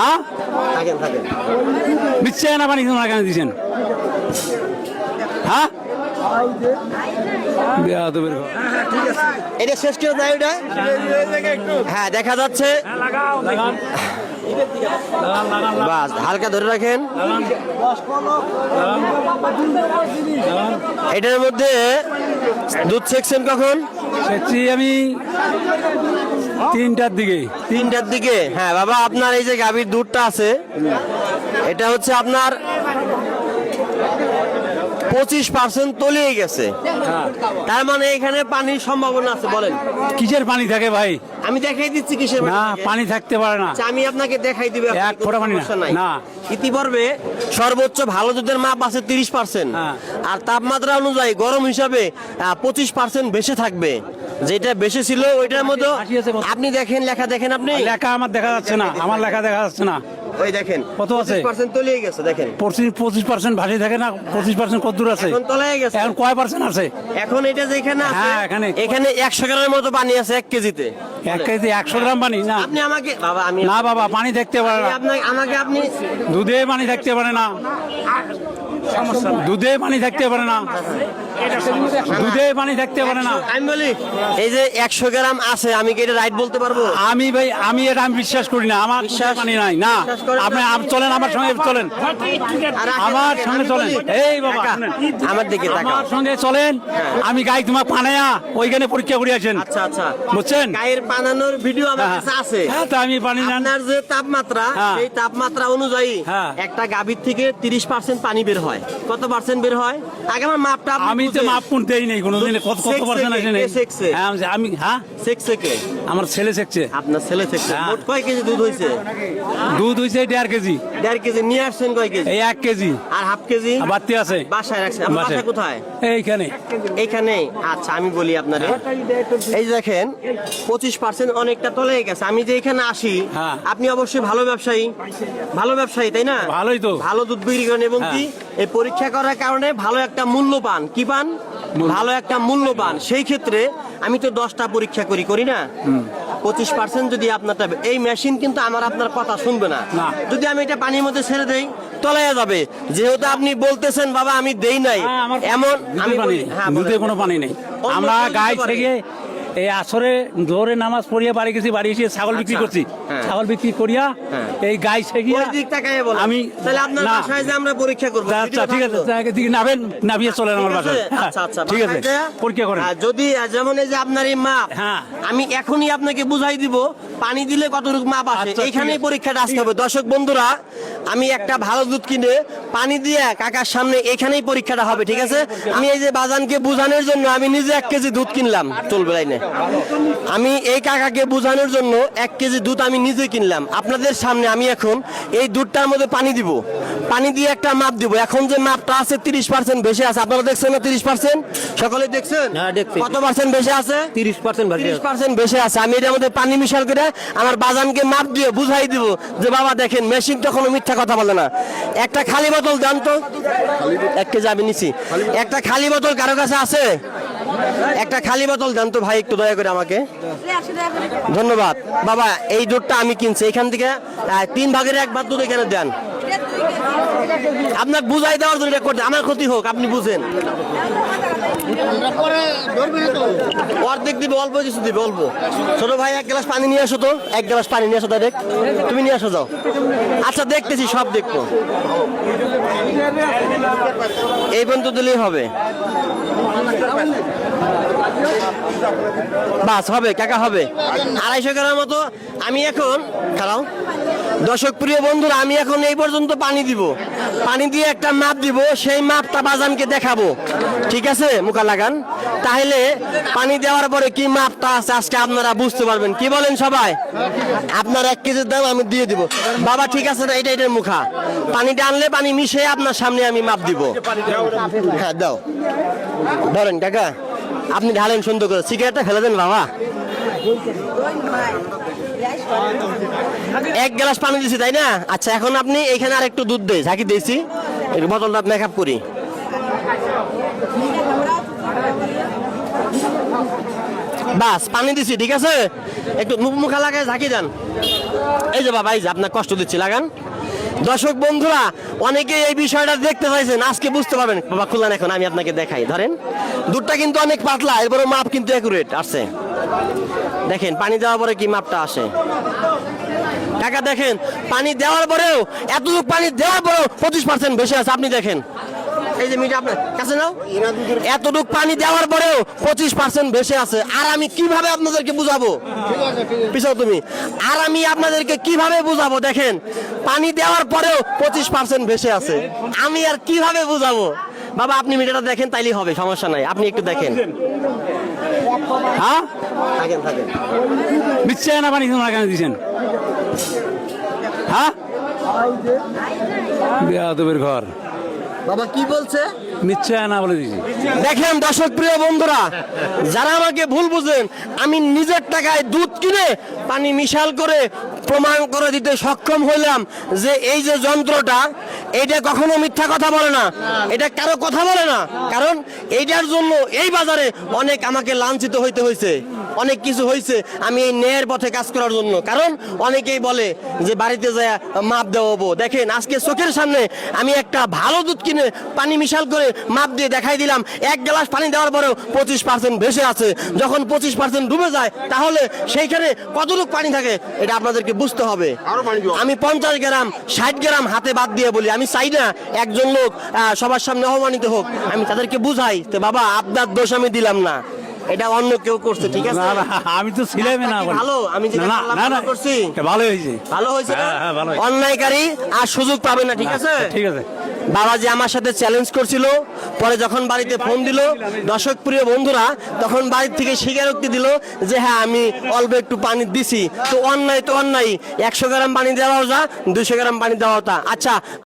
হ্যাঁ? থাকেন থাকেন। দিচ্ছে না পানি কেন দিচ্ছেন হ্যাঁ? এটা শেষ করে দেয় ওটা? হ্যাঁ দেখা যাচ্ছে। বাস হালকা ধরে রাখেন। এটার মধ্যে দুধ সেকশন কখন? আমি তিনটার দিকে। তিনটার দিকে? হ্যাঁ বাবা আপনার এই যে গাভীর দুধটা আছে এটা হচ্ছে আপনার পঁচিশ পার্সেন্ট তলিয়ে গেছে। তার মানে এখানে পানির সম্ভাবনা আছে বলেন। কিসের পানি থাকে ভাই? আমি দেখাই দিচ্ছি কিসের না পানি থাকতে পারে না। আচ্ছা, আমি আপনাকে দেখাই দিবে এক ফোঁটা পানি না। ইতিপূর্বে সর্বোচ্চ ভালো দুধের মাপ আছে তিরিশ পার্সেন্ট। হ্যাঁ। আর তাপমাত্রা অনুযায়ী গরম হিসাবে পঁচিশ পার্সেন্ট বেশি থাকবে। যেটা বেশি ছিল ওইটার কত? আপনি দেখেন লেখা দেখেন আপনি? লেখা আমার দেখা যাচ্ছে না আমার লেখা দেখা যাচ্ছে না। ওই দেখেন কত আছে? পার্সেন্ট তলিয়ে গেছে দেখেন। পঁচিশ পঁচিশ পার্সেন্ট ভাসি থাকে না পঁচিশ পার্সেন্ট কত দূর আছে? এখন তলায় গেছে। এখন কয় পার্সেন্ট আছে? এখন এটা যেখানে আছে হ্যাঁ, এখানে- এখানে একশো গ্রামের মতো পানি আছে এক কেজিতে। এক কেজি একশো গ্রাম পানি না। আপনি আমাকে বাবা আমি না বাবা পানি পারে না। আমাকে আপনি দুধে পানি থাকতে পারে না। দুধে পানি থাকতে পারে না। দুধে পানি থাকতে পারে না। আমি বলি এই যে একশো গ্রাম আছে আমি কি এটা রাইট বলতে পারব? আমি ভাই আমি এটা আমি বিশ্বাস করি না। আমার বিশ্বাস- পানি নাই। না আপনি চলেন আমার সঙ্গে চলেন। আমার সঙ্গে চলেন। এই বাবা আমার দিকে আমার সঙ্গে চলেন। আমি গাই তোমার পানায়া ওইখানে পরীক্ষা করে আছেন আচ্ছা আচ্ছা। বুঝছেন? গায়ের পানানোর ভিডিও আমার হ্যাঁ। কাছে আছে। হ্যাঁ, তা আমি পানি না আপনার যে তাপমাত্রা হ্যাঁ। সেই তাপমাত্রা অনুযায়ী হ্যাঁ। একটা গাভীর থেকে তিরিশ পার্সেন্ট পানি বের হয়। কত পার্সেন্ট বের হয়? আগে আমার মাপটা আমি তো কোন দেই নেই কোনোদিন কত কত পার্সেন্ট? আছে নেই? হ্যাঁ আমি- হ্যাঁ? কে? আমার ছেলে শেখছে আপনার ছেলে সেক্সে? হ্যাঁ। মোট কয় কেজি দুধ হয়েছে দুধ হইছে দেড় কেজি। দেড় কেজি। নিয়ে আসছেন কয় কেজি? এই এক কেজি। আর হাফ কেজি? বাড়তি আছে। বাসায় রাখছেন। বাসা কোথায়? এইখানে। এইখানে? আচ্ছা আমি বলি আপনারে। এই দেখেন পঁচিশ পার্সেন্ট অনেকটা তলে গেছে। আমি যে এখানে আসি হ্যাঁ। আপনি অবশ্যই ভালো ব্যবসায়ী। ভালো ব্যবসায়ী তাই না? ভালোই তো। ভালো দুধ বিক্রি করেন এবং। কি? এই পরীক্ষা করার কারণে ভালো একটা মূল্য পান। কি পান? ভালো একটা মূল্যবান। সেই ক্ষেত্রে আমি তো দশটা পরীক্ষা করি করি না? পঁচিশ পার্সেন্ট যদি আপনারটা এই মেশিন কিন্তু আমার আপনার কথা শুনবে না। যদি আমি এটা পানির মধ্যে ছেড়ে দেই তলাইয়া যাবে। যেহেতু আপনি বলতেছেন বাবা আমি দেই নাই। হ্যাঁ, এমন আমি হ্যাঁ, কোনো পানি নেই। আমরা গায়ে থেকে এই আসরে জোরে নামাজ পড়িয়া বাড়ি গেছি বাড়ি এসে ছাগল বিক্রি আচ্ছা, করছি। হ্যাঁ। ছাগল বিক্রি করিয়া হ্যাঁ। এই গাই। আমি আমরা পরীক্ষা করব আচ্ছা ঠিক আছে। নাবেন নামিয়ে চলেন আমার বাসায়। হ্যাঁ, আচ্ছা আচ্ছা ঠিক আছে। পরীক্ষা করেন। যদি যেমন এই যে আপনার এই মাপ। আমি এখনই আপনাকে বুঝাই দিব পানি দিলে কতটুকু মাপ আসে। এইখানেই পরীক্ষাটা আসতে হবে। দর্শক বন্ধুরা আমি একটা ভালো দুধ কিনে পানি দিয়ে কাকার সামনে এখানেই পরীক্ষাটা হবে ঠিক আছে? আমি এই যে বাজানকে বোঝানোর জন্য আমি নিজে এক কেজি দুধ কিনলাম চলবে লাইনে। আমি এই কাকাকে বোঝানোর জন্য এক কেজি দুধ আমি নিজে কিনলাম। আপনাদের সামনে আমি এখন এই দুধটার মধ্যে পানি দিব। পানি দিয়ে একটা মাপ দিব। এখন যে মাপটা আছে তিরিশ পার্সেন্ট বেশি আছে। আপনারা দেখছেন না তিরিশ পার্সেন্ট সকলে দেখছেন? কত পার্সেন্ট বেশি আছে? তিরিশ পার্সেন্ট তিরিশ পার্সেন্ট বেশি আছে। আমি এটার মধ্যে পানি মিশাল করে আমার বাজানকে মাপ দিয়ে বুঝাই দিব যে বাবা দেখেন মেশিন তো কোনো মিথ্যা কথা বলে না। একটা খালি বোতল দেন তো। এক কেজি আমি নিছি। একটা খালি বোতল কারও কাছে আছে? একটা খালি বোতল দেন তো ভাই, একটু দয়া করে আমাকে। ধন্যবাদ। বাবা, এই দুধটা আমি কিনছি। এখান থেকে তিন ভাগের এক ভাগ দুধ এখানে দেন। আপনাকে বুঝাই দেওয়ার জন্য এটা করতে আমার ক্ষতি হোক, আপনি বুঝেন। অর্ধেক দিবে, অল্প কিছু দিবে, অল্প। ছোট ভাই, এক গ্লাস পানি নিয়ে আসো তো। এক গ্লাস পানি নিয়ে আসো, ডাইরেক্ট। তুমি নিয়ে আসো, যাও। আচ্ছা দেখতেছি, সব দেখব। এই পর্যন্ত দিলেই হবে। বাস, হবে, কাকা, হবে। আড়াইশো গ্রামের মতো। আমি এখন খারাও দর্শক প্রিয় বন্ধুরা, আমি এখন এই পর্যন্ত পানি দিব। পানি দিয়ে একটা মাপ দিব, সেই মাপটা বাজানকে দেখাবো। ঠিক আছে, মুখা লাগান। তাহলে পানি দেওয়ার পরে কি মাপটা আছে আজকে আপনারা বুঝতে পারবেন। কি বলেন সবাই? আপনার এক কেজির দাম আমি দিয়ে দিব। বাবা, ঠিক আছে না? এটা এটার মুখা। পানিটা আনলে পানি মিশে আপনার সামনে আমি মাপ দিব। হ্যাঁ দাও। ধরেন, কাকা, আপনি ঢালেন সুন্দর করে। সিগারেটটা ফেলে দেন, বাবা। এক গ্লাস পানি দিছি, তাই না? আচ্ছা এখন আপনি এখানে আর একটু দুধ দেয় ঝাঁকি দিয়েছি। একটু মেক আপ করি। বাস, পানি দিছি, ঠিক আছে? একটু মুখ লাগায় ঝাঁকি দেন। এই যে বাবা, এই যে আপনার কষ্ট দিচ্ছি, লাগান। দর্শক বন্ধুরা অনেকে এই বিষয়টা দেখতে চাইছেন আজকে বুঝতে পারবেন। বাবা, খুললেন এখন, আমি আপনাকে দেখাই। ধরেন, দুধটা কিন্তু অনেক পাতলা এরপরে মাপ কিন্তু অ্যাকুরেট আসছে। দেখেন, পানি দেওয়ার পরে কি মাপটা আসে? টাকা দেখেন, পানি দেওয়ার পরেও, এতটুকু পানি দেওয়ার পরেও পঁচিশ পার্সেন্ট বেশি আছে। আপনি দেখেন। এই যে মিটা আপনার, কাছে নাও। এতটুকু পানি দেওয়ার পরেও পঁচিশ পার্সেন্ট বেশি আছে। আর আমি কীভাবে আপনাদেরকে বুঝাবো? পিছাও তুমি। আর আমি আপনাদেরকে কীভাবে বুঝাবো? দেখেন, পানি দেওয়ার পরেও পঁচিশ পার্সেন্ট বেশি আছে। আমি আর কীভাবে বুঝাবো? বাবা, আপনি মিটারটা দেখেন, তাইলেই হবে, সমস্যা নাই। আপনি একটু দেখেন। হ্যাঁ? না পানি তোমরা কেন দিছেন হ্যাঁ? বেয়াদবের ঘর। বাবা কি বলছে? মিথ্যা না বলে দিছি দেখেন দর্শক প্রিয় বন্ধুরা যারা আমাকে ভুল বুঝেন আমি নিজের টাকায় দুধ কিনে পানি মিশাল করে প্রমাণ করে দিতে সক্ষম হইলাম যে এই যে যন্ত্রটা এটা কখনো মিথ্যা কথা বলে না। এটা কারও কথা বলে না কারণ এইটার জন্য এই বাজারে অনেক আমাকে লাঞ্ছিত হইতে হয়েছে অনেক কিছু হয়েছে আমি এই ন্যায়ের পথে কাজ করার জন্য। কারণ অনেকেই বলে যে বাড়িতে যায় মাপ দেওয়াবো দেখেন আজকে চোখের সামনে আমি একটা ভালো দুধ কিনে পানি মিশাল করে মাপ দিয়ে দেখাই দিলাম। এক গ্লাস পানি দেওয়ার পরেও পঁচিশ পার্সেন্ট ভেসে আছে। যখন পঁচিশ পার্সেন্ট ডুবে যায় তাহলে সেইখানে কতটুকু পানি থাকে এটা আপনাদেরকে বুঝতে হবে। আমি পঞ্চাশ গ্রাম ষাট গ্রাম হাতে বাদ দিয়ে বলি আমি চাই না একজন লোক সবার সামনে অপমানিত হোক। আমি তাদেরকে বুঝাই তো বাবা আপনার দোষ আমি দিলাম না। এটা অন্য কেউ করছে ঠিক আছে? না আমি তো ছিলামই না ভালো, আমি যেটা না, না করছি। ভালো হয়েছে। ভালো হয়েছে না? হ্যাঁ, হ্যাঁ, ভালো হয়েছে। অন্যায়কারী আর সুযোগ পাবে না ঠিক আছে? ঠিক আছে। বাবা যে আমার সাথে চ্যালেঞ্জ করছিল পরে যখন বাড়িতে ফোন দিল দর্শক প্রিয় বন্ধুরা তখন বাড়ির থেকে স্বীকারোক্তি দিল যে হ্যাঁ আমি অল্প একটু পানি দিছি। তো অন্যায় তো অন্যায় একশো গ্রাম পানি দেওয়া যা দুশো গ্রাম পানি দেওয়া তা আচ্ছা